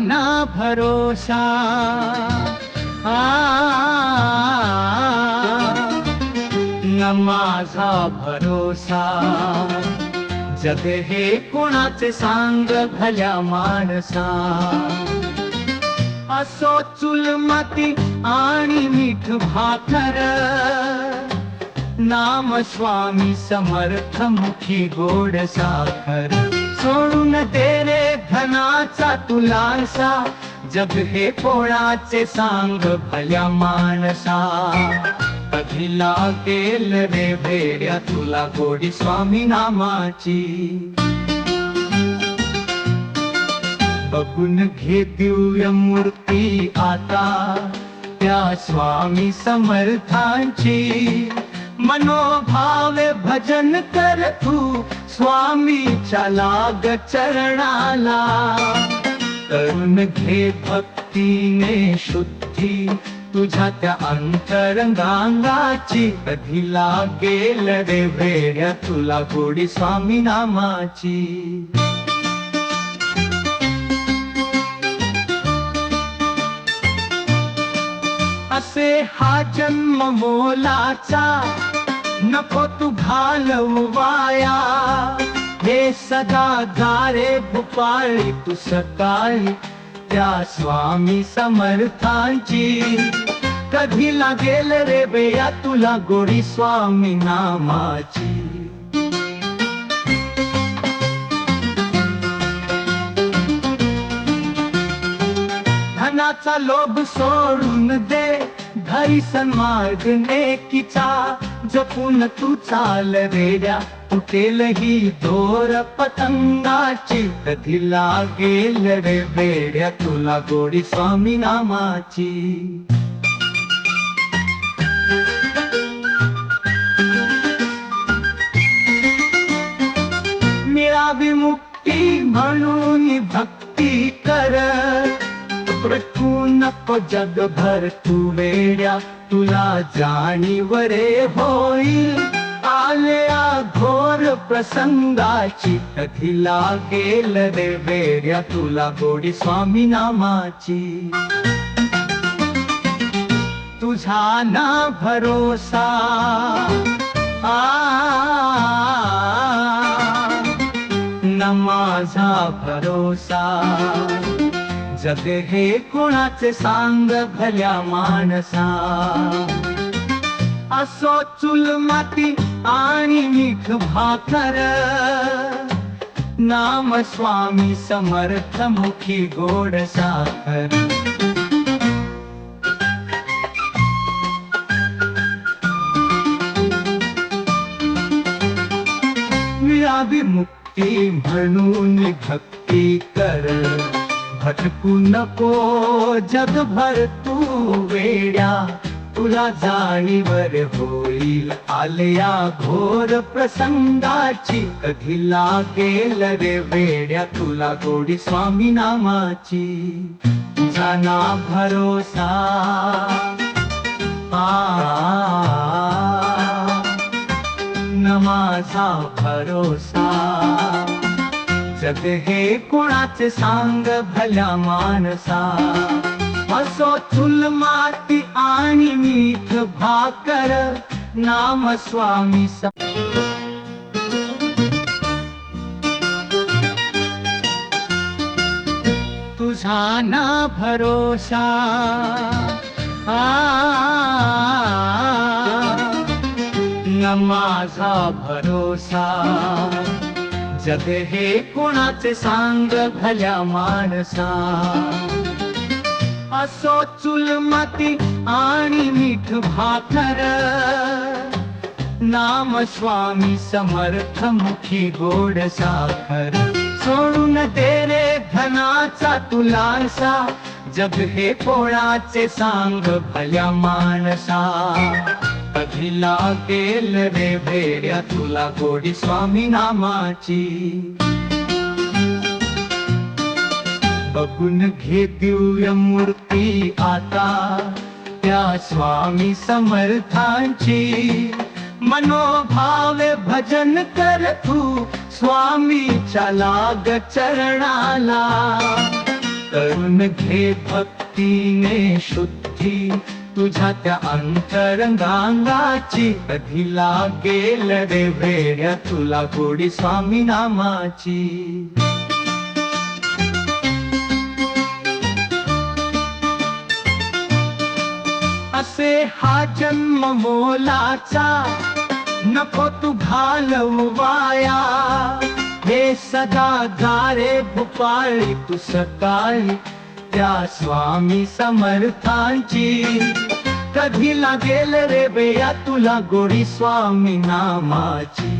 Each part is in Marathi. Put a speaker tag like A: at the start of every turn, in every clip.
A: ना भरोसा। आ न माझा भरोसा। जग हे कोणाचे सांग भल्या माणसा। असो चुल माती आणि मीठ भाकर। नाम स्वामी समर्थ मुखी गोड साखर। सोडून दे रे धनाचा तुलासा जग हे पोळाचे सांग भल्या माणसा. कधी लागेल रे भेड्या तुला गोडी स्वामी नामाची. बघून घे दिव्य मूर्ती आता त्या स्वामी समर्थांची. मनोभावे भजन कर तू स्वामीच्या लाग चरणाला. तरुण घे भक्तीने शुद्धी तुझ्या त्या अंतरंगांगाची कधी लागेल रे भेड्या तुला गोडी स्वामी नामाची. असे हा जन्म मोलाचा नको तू घालवू वाया हे सदा दारे भुपाळी तू सकाळी त्या स्वामी समर्थांची. कधी लागेल रे बेया तुला गोडी स्वामी नामाची. धनाचा लोभ सोडून दे घरी सन्मार्ग नेकीचा. जपून तू चाल रेड्या तुटेल ही दोर पतंगाची कधी लागेल रे बेड्या तुला गोडी स्वामी नामाची. तू जगभर तू वेड्या तुला जाणीवरे होईल. आल्या घोर प्रसंगाची कधी लागेल रे वेड्या तुला गोडी स्वामी नामाची. तुझा ना भरोसा. आ न माझा भरोसा. जग हे कोणाचे सांग भल्या माणसा? असो चुल माती आणि मीठ भाकर. नाम स्वामी समर्थ मुखी गोड साखर. मुक्ती म्हणून भक्ती कर. भटकू नको जगभर तू वेड्या. तुला जाणीवर होईल आलया घोर प्रसंगाची. कधी लागेल रे वेड्या तुला गोडी स्वामी नामाची. तुझा ना भरोसा. आ. नमाजा भरोसा. जग हे कोणाचे सांग भल्या माणसा असो चुल माती आणि मीठ भाकर नाम स्वामी स- तुझा ना भरोसा. आ. न माझा भरोसा. जग हे कोणाचे सांग भल्या माणसा. असो चुल माती आणि मीठ भाकर. नाम स्वामी समर्थ मुखी गोड साखर. सोडून तेरे रे धनाचा तुलासा. जग हे पोळाचे सांग भल्या माणसा. अभिला केल रे भेड्या तुला गोडी स्वामी नामाची. बघून घे दिव्य मूर्ती आता त्या स्वामी समर्थांची. मनोभावे भजन कर तू स्वामीच्या लाग चरणाला. तरुण घे भक्तीने शुद्धी तुझ्या त्या अंतरंगांगाची कधी लागेल रे वेड्या तुला गोडी स्वामी नामाची? असे हा जन्म मोलाचा नको तू घालव वाया. हे सदा गारे भुपाळी तू सकाळी त्या स्वामी समर्थांची. कधी लागेल रे बेया तुला गोडी स्वामी नामाची.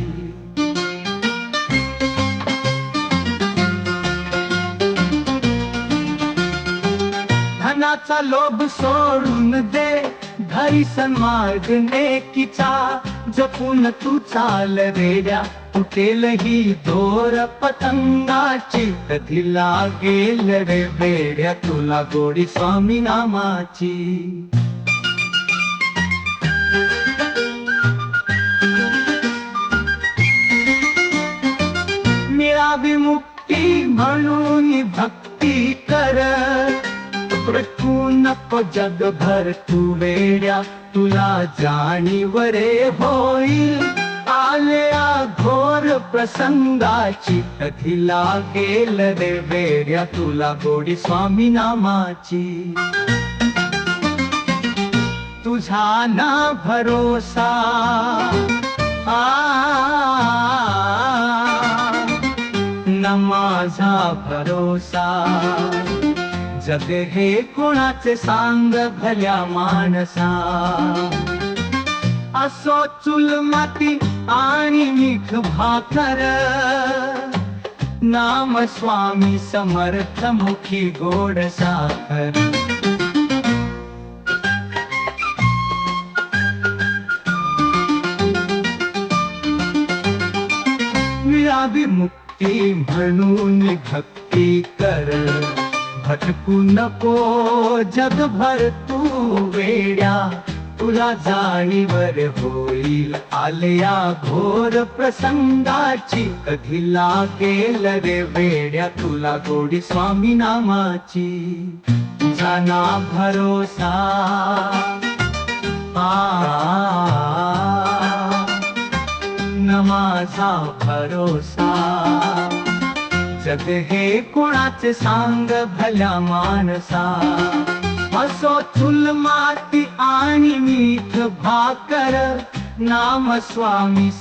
A: धनाचा लोभ सोडून दे घरी सन्मार्ग नेकीचा. जपून तू चाल रेड्या तुटेलही धोर दोर पतंगाची. कधी लागेल रे वेड्या तुला गोडी स्वामी नामाची मिळावी मुक्ती म्हणून भक्ती कर. तू नको जगभर तू वेड्या तुला जाणीवरे होईल. प्रसंगाची कथिला लागेल रे वेड्या तुला गोडी स्वामी नामाची तुझा ना भरोसा. आ माझा भरोसा. जग हे कोणाचे सांग भल्या मानसा असो चुल माती आ भाकर नाम स्वामी समर्थ मुखी गोड साखर। मिळावी मुक्ती म्हणून भक्ती कर। भटकू नको जगभर तू वेड्या। तुला जाणीवर होईल. आलया घोर प्रसंगाची. कधी लागेल रे वेड्या तुला गोडी स्वामी नामाची. जाना भरोसा. आ. न भरोसा. जग हे कोणाचे सांग भल्या मानसा. असो चुल माती आणि मीठ भाकर. नाम स्वामी